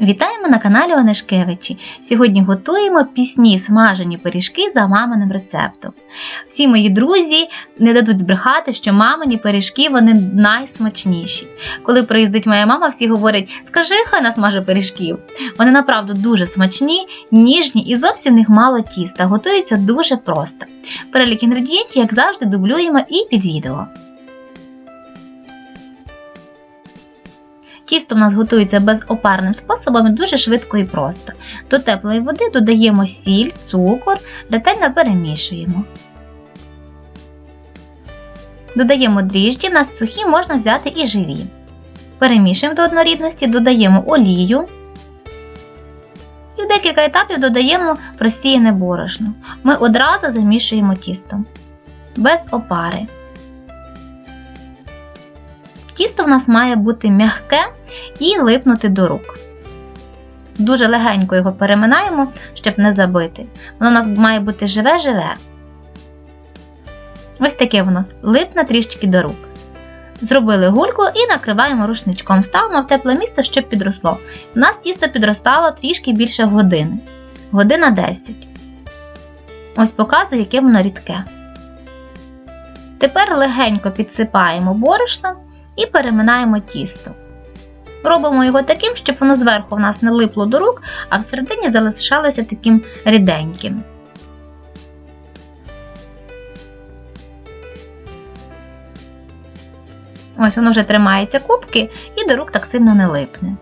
Вітаємо на каналі Онешкевичі. Сьогодні готуємо пісні смажені пиріжки за маминим рецептом. Всі мої друзі не дадуть збрехати, що мамині пиріжки вони найсмачніші. Коли приїздить моя мама, всі говорять: скажи, хай насмаже пиріжків. Вони направду дуже смачні, ніжні і зовсім них мало тіста. Готуються дуже просто. Перелік інгредієнтів, як завжди, дублюємо і під відео. Тісто в нас готується безопарним способом дуже швидко і просто. До теплої води додаємо сіль, цукор, ретельно перемішуємо. Додаємо дріжджі, в нас сухі можна взяти і живі. Перемішуємо до однорідності, додаємо олію. І в декілька етапів додаємо просіяне борошно. Ми одразу замішуємо тісто. Без опари. Тісто в нас має бути м'яке і липнути до рук. Дуже легенько його переминаємо, щоб не забити. Воно у нас має бути живе-живе. Ось таке воно липне трішки до рук. Зробили гульку і накриваємо рушничком. Ставимо в тепле місце, щоб підросло. У нас тісто підростало трішки більше години. Година 10. Ось показує, яке воно рідке. Тепер легенько підсипаємо борошно і переминаємо тісто. Робимо його таким, щоб воно зверху в нас не липло до рук, а всередині залишалося таким ріденьким. Ось воно вже тримається кубки і до рук так сильно не липне.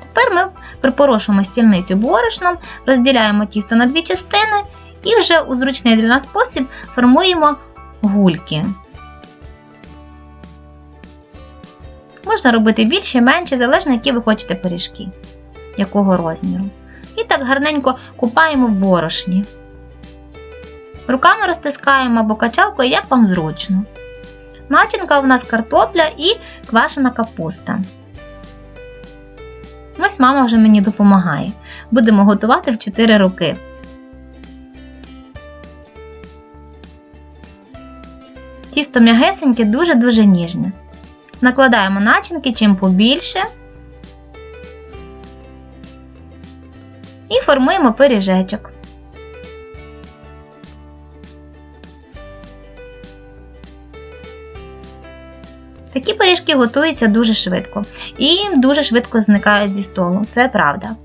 Тепер ми припорошуємо стільницю борошном, розділяємо тісто на дві частини і вже у зручний для нас спосіб формуємо гульки. Можна робити більше, менше, залежно, які ви хочете пиріжки, якого розміру. І так гарненько купаємо в борошні. Руками розтискаємо або качалкою, як вам зручно. Начинка у нас картопля і квашена капуста. Ось мама вже мені допомагає. Будемо готувати в 4 роки. Тісто м'ягесеньке, дуже-дуже ніжне. Накладаємо начинки чим побільше і формуємо пиріжечок. Такі пиріжки готуються дуже швидко і дуже швидко зникають зі столу, це правда.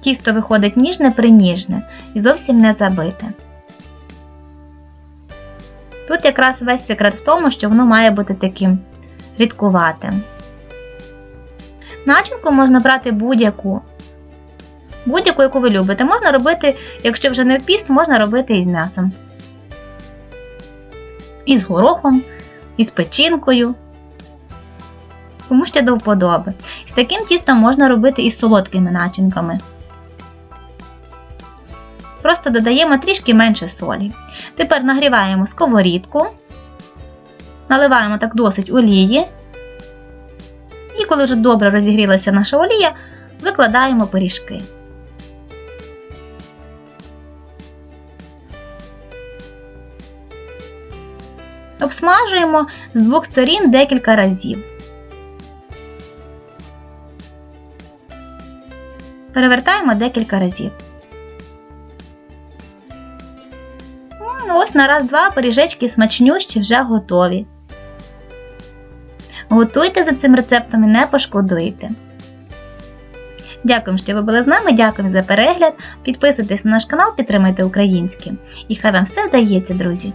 Тісто виходить ніжне приніжне і зовсім не забите. Тут якраз весь секрет в тому, що воно має бути таким рідкуватим. Начинку можна брати будь-яку. Будь-яку, яку ви любите. Можна робити, якщо вже не в піст, можна робити із м'ясом. І з горохом, і з печінкою. Кому ще до вподоби. І з таким тістом можна робити і з солодкими начинками. Просто додаємо трішки менше солі. Тепер нагріваємо сковорідку, наливаємо так досить олії. І коли вже добре розігрілася наша олія, викладаємо пиріжки. Обсмажуємо з двох сторін декілька разів. Перевертаємо декілька разів. Ось на раз-два пиріжечки смачнющі вже готові. Готуйте за цим рецептом і не пошкодуйте. Дякую, що ви були з нами, дякую за перегляд. Підписуйтесь на наш канал, підтримайте українське. І хай вам все вдається, друзі!